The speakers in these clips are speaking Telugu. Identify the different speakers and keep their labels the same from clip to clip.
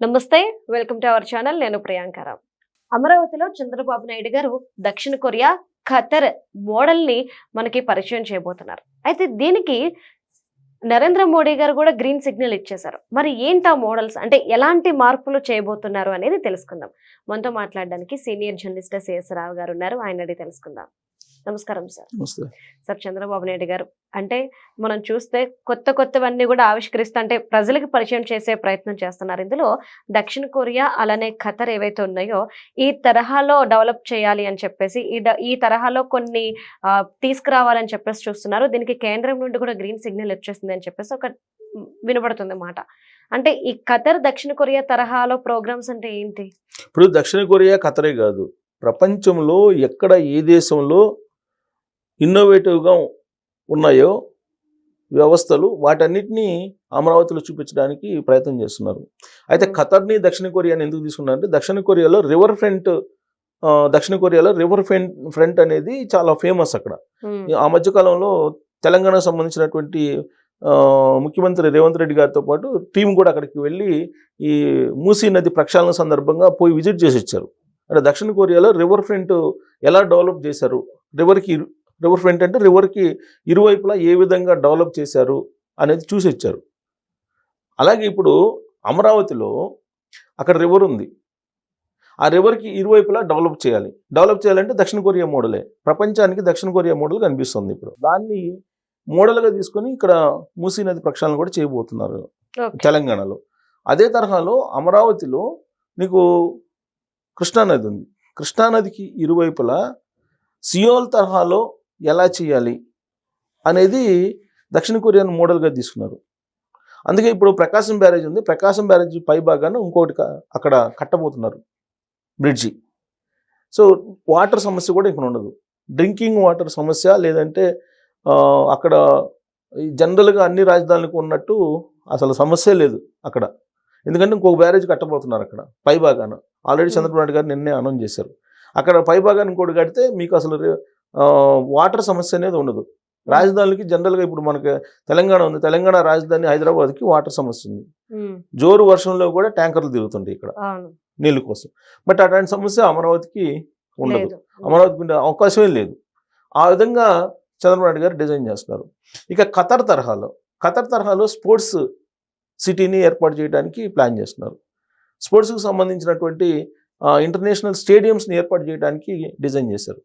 Speaker 1: నమస్తే వెల్కమ్ టు అవర్ ఛానల్. నేను ప్రియాంకరావు అమరావతిలో చంద్రబాబు నాయుడు గారు దక్షిణ కొరియా ఖతర్ మోడల్ని మనకి పరిచయం చేయబోతున్నారు. అయితే దీనికి నరేంద్ర మోడీ గారు కూడా గ్రీన్ సిగ్నల్ ఇచ్చేశారు. మరి ఏంటి ఆ మోడల్స్? అంటే ఎలాంటి మార్పులు చేయబోతున్నారు అనేది తెలుసుకుందాం. మనతో మాట్లాడడానికి సీనియర్ జర్నలిస్ట్ సిఎస్ రావు గారు ఉన్నారు. ఆయన అడిగి తెలుసుకుందాం. నమస్కారం సార్. సార్ చంద్రబాబు నాయుడు గారు అంటే మనం చూస్తే కొత్త కొత్తవన్నీ కూడా ఆవిష్కరిస్తూ అంటే ప్రజలకు పరిచయం చేసే ప్రయత్నం చేస్తున్నారు. ఇందులో దక్షిణ కొరియా అలానే ఖతర్ ఏవైతే ఉన్నాయో ఈ తరహాలో డెవలప్ చేయాలి అని చెప్పేసి ఈ ఈ తరహాలో కొన్ని తీసుకురావాలని చెప్పేసి చూస్తున్నారు. దీనికి కేంద్రం నుండి కూడా గ్రీన్ సిగ్నల్ వచ్చేస్తుంది అని చెప్పేసి ఒక వినబడుతుంది మాట. అంటే ఈ ఖతర్ దక్షిణ కొరియా తరహాలో ప్రోగ్రామ్స్ అంటే ఏంటి?
Speaker 2: ఇప్పుడు దక్షిణ కొరియా ఖతరే కాదు. ప్రపంచంలో ఎక్కడ ఏ దేశంలో ఇన్నోవేటివ్గా ఉన్నాయో వ్యవస్థలు వాటన్నిటినీ అమరావతిలో చూపించడానికి ప్రయత్నం చేస్తున్నారు. అయితే. ఖతర్ని దక్షిణ కొరియాని ఎందుకు తీసుకున్నారంటే దక్షిణ కొరియాలో రివర్ ఫ్రంట్ దక్షిణ కొరియాలో రివర్ ఫ్రంట్ ఫ్రంట్ అనేది చాలా ఫేమస్ అక్కడ. ఆ మధ్యకాలంలో తెలంగాణకు సంబంధించినటువంటి ముఖ్యమంత్రి రేవంత్ రెడ్డి గారితో పాటు టీం కూడా అక్కడికి వెళ్ళి ఈ మూసీ నది ప్రక్షాళన సందర్భంగా పోయి విజిట్ చేసి వచ్చారు. అంటే దక్షిణ కొరియాలో రివర్ ఫ్రంట్ ఎలా డెవలప్ చేశారు? రివర్కి రివర్ ఫ్రంట్ అంటే రివర్కి ఇరువైపులా ఏ విధంగా డెవలప్ చేశారు అనేది చూసి వచ్చారు. అలాగే ఇప్పుడు అమరావతిలో అక్కడ రివర్ ఉంది. ఆ రివర్కి ఇరువైపులా డెవలప్ చేయాలి. డెవలప్ చేయాలంటే దక్షిణ కొరియా మోడలే. ప్రపంచానికి దక్షిణ కొరియా మోడల్ కనిపిస్తుంది ఇప్పుడు. దాన్ని మోడల్గా తీసుకొని ఇక్కడ మూసీ నది ప్రక్షాళన కూడా చేయబోతున్నారు. తెలంగాణలో. అదే తరహాలో అమరావతిలో నీకు కృష్ణానది ఉంది. కృష్ణానదికి ఇరువైపులా సియోల్ తరహాలో ఎలా చేయాలి అనేది దక్షిణ కొరియాను మోడల్గా తీసుకున్నారు. అందుకే ఇప్పుడు ప్రకాశం బ్యారేజ్ ఉంది. ప్రకాశం బ్యారేజ్ పై భాగాన ఇంకోటి అక్కడ కట్టబోతున్నారు బ్రిడ్జి. సో వాటర్ సమస్య కూడా ఇక్కడ ఉండదు. డ్రింకింగ్ వాటర్ సమస్య లేదంటే అక్కడ జనరల్గా అన్ని రాజధానులకు ఉన్నట్టు అసలు సమస్య లేదు అక్కడ. ఎందుకంటే ఇంకొక బ్యారేజ్ కట్టబోతున్నారు అక్కడ పై భాగాన. ఆల్రెడీ చంద్రబాబు నాయుడు గారు నిన్నే అనౌన్స్ చేశారు. అక్కడ పై భాగాన్ని ఇంకోటి కడితే మీకు అసలు వాటర్ సమస్య అనేది ఉండదు. రాజధానులకి జనరల్గా ఇప్పుడు మనకి తెలంగాణ ఉంది. తెలంగాణ రాజధాని హైదరాబాద్కి వాటర్ సమస్య ఉంది. జోరు వర్షంలో కూడా ట్యాంకర్లు తిరుగుతుంటాయి ఇక్కడ నీళ్ళ కోసం. బట్ అట్లాంటి సమస్య అమరావతికి ఉండదు. అమరావతికి ఉండే అవకాశమే లేదు. ఆ విధంగా చంద్రబాబు నాయుడు గారు డిజైన్ చేస్తున్నారు. ఇక ఖతర్ తరహాలో ఖతర్ తరహాలో స్పోర్ట్స్ సిటీని ఏర్పాటు చేయడానికి ప్లాన్ చేస్తున్నారు. స్పోర్ట్స్కి సంబంధించినటువంటి ఇంటర్నేషనల్ స్టేడియంస్ని ఏర్పాటు చేయడానికి డిజైన్ చేశారు.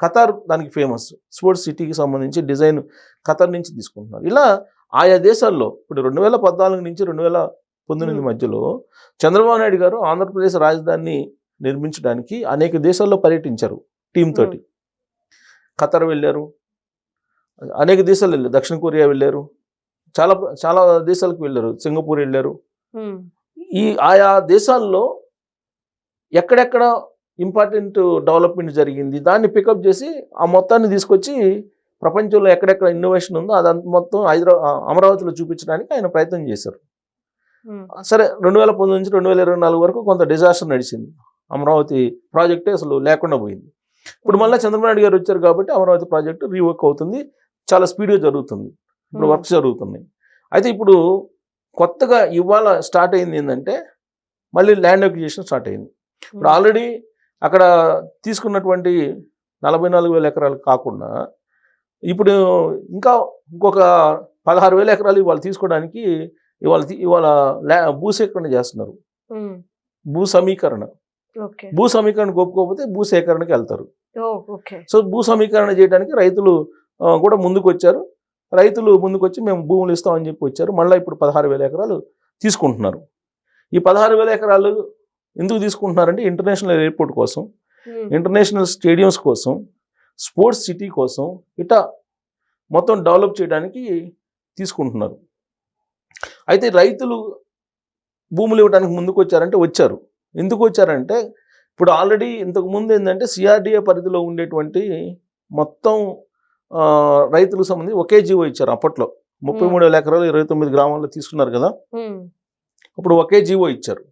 Speaker 2: ఖతార్ దానికి ఫేమస్. స్పోర్ట్స్ సిటీకి సంబంధించి డిజైన్ ఖతర్ నుంచి తీసుకుంటున్నారు. ఇలా ఆయా దేశాల్లో ఇప్పుడు రెండు వేల పద్నాలుగు నుంచి రెండు వేల పంతొమ్మిది. మధ్యలో చంద్రబాబు నాయుడు గారు ఆంధ్రప్రదేశ్ రాజధానిని నిర్మించడానికి అనేక దేశాల్లో పర్యటించారు టీం తోటి. ఖతర్ వెళ్ళారు. అనేక దేశాలు వెళ్ళారు. దక్షిణ కొరియా వెళ్ళారు. చాలా చాలా దేశాలకు వెళ్ళారు. సింగపూర్ వెళ్ళారు. ఈ ఆయా దేశాల్లో ఎక్కడెక్కడ ఇంపార్టెంట్ డెవలప్మెంట్ జరిగింది. దాన్ని పికప్ చేసి ఆ మొత్తాన్ని తీసుకొచ్చి ప్రపంచంలో ఎక్కడెక్కడ ఇన్నోవేషన్ ఉందో అదంతా మొత్తం హైదరాబాద్ అమరావతిలో చూపించడానికి ఆయన ప్రయత్నం చేశారు. సరే రెండు వేల పంతొమ్మిది నుంచి రెండు వేల ఇరవై నాలుగు వరకు కొంత డిజాస్టర్ నడిచింది. అమరావతి ప్రాజెక్టే అసలు లేకుండా పోయింది. ఇప్పుడు మళ్ళీ చంద్రబాబు నాయుడు గారు వచ్చారు కాబట్టి అమరావతి ప్రాజెక్టు రీవర్క్ అవుతుంది. చాలా స్పీడ్గా జరుగుతుంది. ఇప్పుడు వర్క్స్ జరుగుతున్నాయి. అయితే ఇప్పుడు కొత్తగా ఇవాళ స్టార్ట్ అయింది ఏంటంటే మళ్ళీ ల్యాండ్ అక్విజిషన్ స్టార్ట్ అయింది. ఇప్పుడు ఆల్రెడీ అక్కడ తీసుకున్నటువంటి నలభై నాలుగు వేల ఎకరాలు కాకుండా ఇప్పుడు ఇంకా ఇంకొక పదహారు వేల ఎకరాలు ఇవాళ తీసుకోవడానికి ఇవాళ ఇవాళ భూసేకరణ చేస్తున్నారు. భూ సమీకరణ. భూ సమీకరణ ఒప్పుకోకపోతే భూ సేకరణకి వెళ్తారు. సో భూ సమీకరణ చేయడానికి రైతులు కూడా ముందుకు వచ్చారు రైతులు ముందుకు వచ్చి మేము భూములు ఇస్తామని చెప్పి వచ్చారు. మళ్ళీ ఇప్పుడు పదహారు వేల ఎకరాలు తీసుకుంటున్నారు. ఈ పదహారు వేల ఎకరాలు ఎందుకు తీసుకుంటున్నారంటే ఇంటర్నేషనల్ ఎయిర్పోర్ట్ కోసం
Speaker 1: మ్,
Speaker 2: ఇంటర్నేషనల్ స్టేడియంస్ కోసం స్పోర్ట్స్ సిటీ కోసం ఇటా మొత్తం డెవలప్ చేయడానికి తీసుకుంటున్నారు. అయితే రైతులు భూములు ఇవ్వడానికి ముందుకు వచ్చారంటే వచ్చారు. ఎందుకు వచ్చారంటే ఇప్పుడు ఆల్రెడీ ఇంతకు ముందు ఏంటంటే సిఆర్డిఏ పరిధిలో ఉండేటువంటి మొత్తం రైతులకు సంబంధించి ఒకే జీవో ఇచ్చారు అప్పట్లో. ముప్పై మూడు వేల ఎకరాలు ఇరవై తొమ్మిది గ్రామాల్లో తీసుకున్నారు కదా.
Speaker 1: మ్,
Speaker 2: అప్పుడు ఒకే జీవో ఇచ్చారు.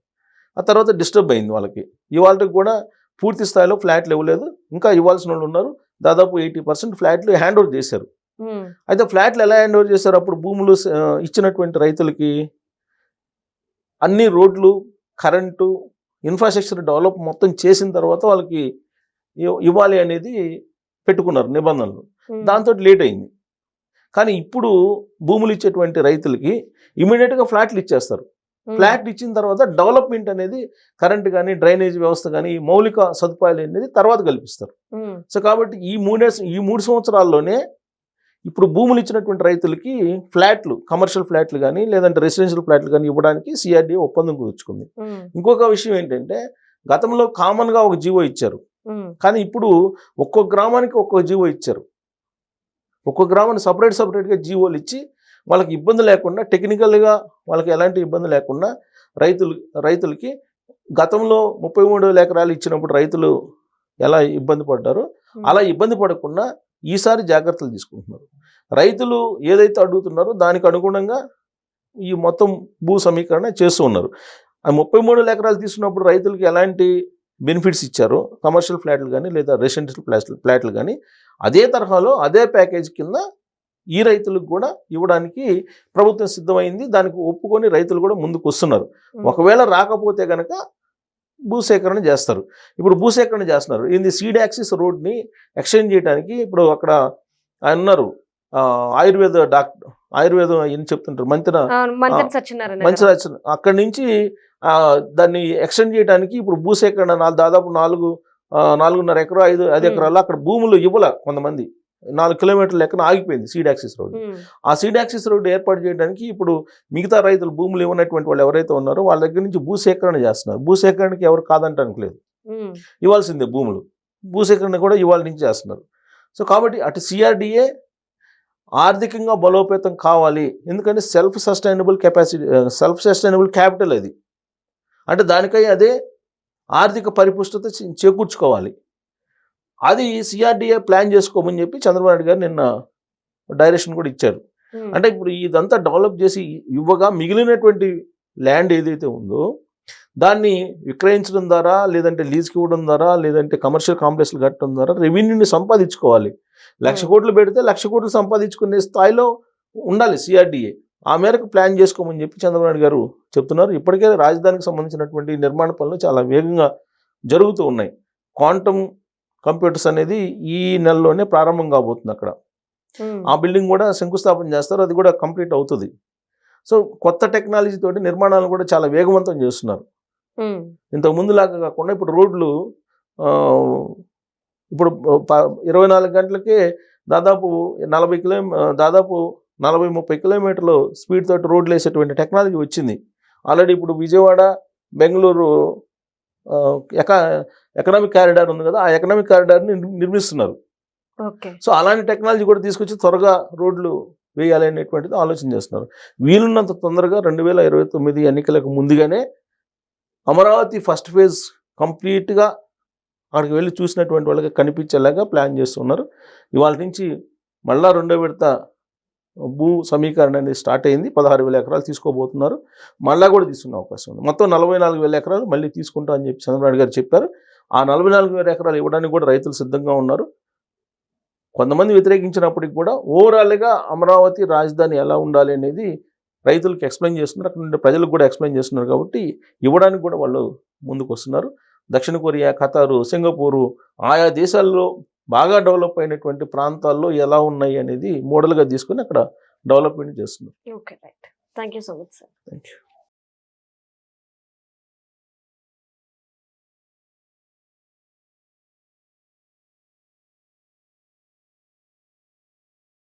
Speaker 2: ఆ తర్వాత డిస్టర్బ్ అయింది వాళ్ళకి. ఇవాళకి కూడా పూర్తి స్థాయిలో ఫ్లాట్లు ఇవ్వలేదు. ఇంకా ఇవ్వాల్సిన వాళ్ళు ఉన్నారు. దాదాపు ఎయిటీ పర్సెంట్ ఫ్లాట్లు హ్యాండ్ ఓవర్ చేశారు అయితే ఫ్లాట్లు ఎలా హ్యాండ్ ఓవర్ చేశారు? అప్పుడు భూములు ఇచ్చినటువంటి రైతులకి అన్ని రోడ్లు కరెంటు ఇన్ఫ్రాస్ట్రక్చర్ డెవలప్ మొత్తం చేసిన తర్వాత వాళ్ళకి ఇవ్- ఇవ్వాలి అనేది పెట్టుకున్నారు నిబంధనలు. దాంతో లేట్ అయింది. కానీ ఇప్పుడు భూములు ఇచ్చేటువంటి రైతులకి ఇమీడియట్గా ఫ్లాట్లు ఇచ్చేస్తారు. ఫ్లాట్ ఇచ్చిన తర్వాత డెవలప్మెంట్ అనేది కరెంట్ కానీ డ్రైనేజ్ వ్యవస్థ కానీ ఈ మౌలిక సదుపాయాలు అనేది తర్వాత కల్పిస్తారు. సో కాబట్టి ఈ మూడే ఈ మూడు సంవత్సరాల్లోనే ఇప్పుడు భూములు ఇచ్చినటువంటి రైతులకి ఫ్లాట్లు కమర్షియల్ ఫ్లాట్లు కానీ లేదంటే రెసిడెన్షియల్ ఫ్లాట్లు కానీ ఇవ్వడానికి సిఆర్డీఏ ఒప్పందం కుదుర్చుకుంది. ఇంకొక విషయం ఏంటంటే గతంలో కామన్గా ఒక జీవో ఇచ్చారు. కానీ ఇప్పుడు ఒక్కొక్క గ్రామానికి ఒక్కొక్క జీవో ఇచ్చారు. ఒక్కొక్క గ్రామాన్ని సపరేట్ సపరేట్గా జీవోలు ఇచ్చి వాళ్ళకి ఇబ్బంది లేకుండా టెక్నికల్గా వాళ్ళకి ఎలాంటి ఇబ్బంది లేకుండా రైతులు రైతులకి గతంలో ముప్పై మూడు ఎకరాలు ఇచ్చినప్పుడు రైతులు ఎలా ఇబ్బంది పడ్డారో అలా ఇబ్బంది పడకుండా ఈసారి జాగ్రత్తలు తీసుకుంటున్నారు. రైతులు ఏదైతే అడుగుతున్నారో దానికి అనుగుణంగా ఈ మొత్తం భూ సమీకరణ చేస్తూ ఉన్నారు. ఆ ముప్పై మూడు ఎకరాలు తీసుకున్నప్పుడు రైతులకి ఎలాంటి బెనిఫిట్స్ ఇచ్చారో కమర్షియల్ ఫ్లాట్లు కానీ లేదా రెసిడెన్షియల్ ఫ్లాట్లు ఫ్లాట్లు కానీ అదే తరహాలో అదే ప్యాకేజ్ కింద ఈ రైతులకు కూడా ఇవ్వడానికి ప్రభుత్వం సిద్ధమైంది. దానికి ఒప్పుకొని రైతులు కూడా ముందుకు వస్తున్నారు. ఒకవేళ రాకపోతే కనుక భూసేకరణ చేస్తారు. ఇప్పుడు భూసేకరణ చేస్తున్నారు. ఇది సీడ్ యాక్సిస్ రోడ్ని ఎక్స్చేంజ్ చేయడానికి ఇప్పుడు అక్కడ ఆయన ఉన్నారు ఆయుర్వేద డాక్టర్ ఆయుర్వేదం అని చెప్తుంటారు? మంత్రి. మంచిరాజ్ అక్కడి నుంచి ఆ, దాన్ని ఎక్స్టెండ్ చేయడానికి ఇప్పుడు భూసేకరణ దాదాపు నాలుగు నాలుగున్నర ఎకరా ఐదు ఐదు. ఎకరాలు అక్కడ భూములు ఇవ్వల కొంతమంది. నాలుగు కిలోమీటర్ల లెక్కన ఆగిపోయింది సీడ్ యాక్సిస్ రోడ్
Speaker 1: ఉమ్,
Speaker 2: ఆ సీడ్ యాక్సిస్ రోడ్డు ఏర్పాటు చేయడానికి ఇప్పుడు మిగతా రైతులు భూములు ఇవ్వనటువంటి వాళ్ళు ఎవరైతే ఉన్నారో వాళ్ళ దగ్గర నుంచి భూసేకరణ చేస్తున్నారు. భూసేకరణకి ఎవరు కాదంటానికి లేదు. ఇవ్వాల్సిందే భూములు. భూసేకరణ కూడా ఇవాళ నుంచి చేస్తున్నారు. సో కాబట్టి అటు సిఆర్డిఏ ఆర్థికంగా బలోపేతం కావాలి. ఎందుకంటే self sustainable capacity self sustainable capital అది. అంటే దానికై అదే ఆర్థిక పరిపుష్టత చేకూర్చుకోవాలి. అది సిఆర్డిఏ ప్లాన్ చేసుకోమని చెప్పి చంద్రబాబు నాయుడు గారు నిన్న డైరెక్షన్ కూడా ఇచ్చారు.
Speaker 1: ఉమ్,
Speaker 2: అంటే ఇప్పుడు ఇదంతా డెవలప్ చేసి ఇవ్వగా మిగిలినటువంటి ల్యాండ్ ఏదైతే ఉందో దాన్ని విక్రయించడం ద్వారా లేదంటే లీజ్కి ఇవ్వడం ద్వారా లేదంటే కమర్షియల్ కాంప్లెక్స్లు కట్టడం ద్వారా రెవెన్యూని సంపాదించుకోవాలి. లక్ష
Speaker 1: Hmm.
Speaker 2: కోట్లు పెడితే లక్ష కోట్లు సంపాదించుకునే స్థాయిలో ఉండాలి సిఆర్డిఏ ఆ మేరకు ప్లాన్ చేసుకోమని చెప్పి చంద్రబాబు నాయుడు గారు చెప్తున్నారు. ఇప్పటికే రాజధానికి సంబంధించినటువంటి నిర్మాణ పనులు చాలా వేగంగా జరుగుతూ ఉన్నాయి. క్వాంటమ్ కంప్యూటర్స్ అనేది ఈ నెలలోనే ప్రారంభం కాబోతుంది అక్కడ. ఆ బిల్డింగ్ కూడా శంకుస్థాపన చేస్తారు అది కూడా కంప్లీట్ అవుతుంది. సో కొత్త టెక్నాలజీ తోటి నిర్మాణాలను కూడా చాలా వేగవంతం చేస్తున్నారు. ఇంతకు ముందులాగా కాకుండా ఇప్పుడు రోడ్లు ఇప్పుడు ఇరవై నాలుగు గంటలకే దాదాపు నలభై కిలో దాదాపు నలభై ముప్పై కిలోమీటర్లు స్పీడ్ తోటి రోడ్లు వేసేటువంటి టెక్నాలజీ వచ్చింది. ఆల్రెడీ ఇప్పుడు విజయవాడ బెంగళూరు ఎకా ఎకనామిక్ కారిడార్ ఉంది కదా ఆ ఎకనామిక్ కారిడార్ని నిర్మిస్తున్నారు. సో అలాంటి టెక్నాలజీ కూడా తీసుకొచ్చి త్వరగా రోడ్లు వేయాలి అనేటువంటిది ఆలోచన చేస్తున్నారు. వీలున్నంత తొందరగా రెండు వేల ఇరవై తొమ్మిది ఎన్నికలకు ముందుగానే అమరావతి ఫస్ట్ ఫేజ్ కంప్లీట్గా అక్కడికి వెళ్ళి చూసినటువంటి వాళ్ళకి కనిపించేలాగా ప్లాన్ చేస్తున్నారు. ఇవాళ నుంచి మళ్ళా రెండో విడత భూ సమీకరణ అనేది స్టార్ట్ అయింది. పదహారు వేల ఎకరాలు తీసుకోబోతున్నారు. మళ్ళా కూడా తీసుకునే అవకాశం ఉంది. మొత్తం నలభై నాలుగు వేల ఎకరాలు మళ్ళీ తీసుకుంటా అని చెప్పి చంద్రబాబు గారు చెప్పారు. ఆ నలభై నాలుగు వేల ఎకరాలు ఇవ్వడానికి కూడా రైతులు సిద్ధంగా ఉన్నారు. కొంతమంది వ్యతిరేకించినప్పటికి కూడా ఓవరాల్గా అమరావతి రాజధాని ఎలా ఉండాలి అనేది రైతులకు ఎక్స్ప్లెయిన్ చేస్తున్నారు. అక్కడ ఉండే ప్రజలకు కూడా ఎక్స్ప్లెయిన్ చేస్తున్నారు కాబట్టి ఇవ్వడానికి కూడా వాళ్ళు ముందుకు వస్తున్నారు దక్షిణ కొరియా ఖతారు సింగపూరు ఆయా దేశాల్లో బాగా డెవలప్ అయినటువంటి ప్రాంతాల్లో ఎలా ఉన్నాయి అనేది మోడల్గా తీసుకొని అక్కడ డెవలప్మెంట్ చేస్తున్నారు.
Speaker 1: Okay right thank you so much sir
Speaker 2: thank you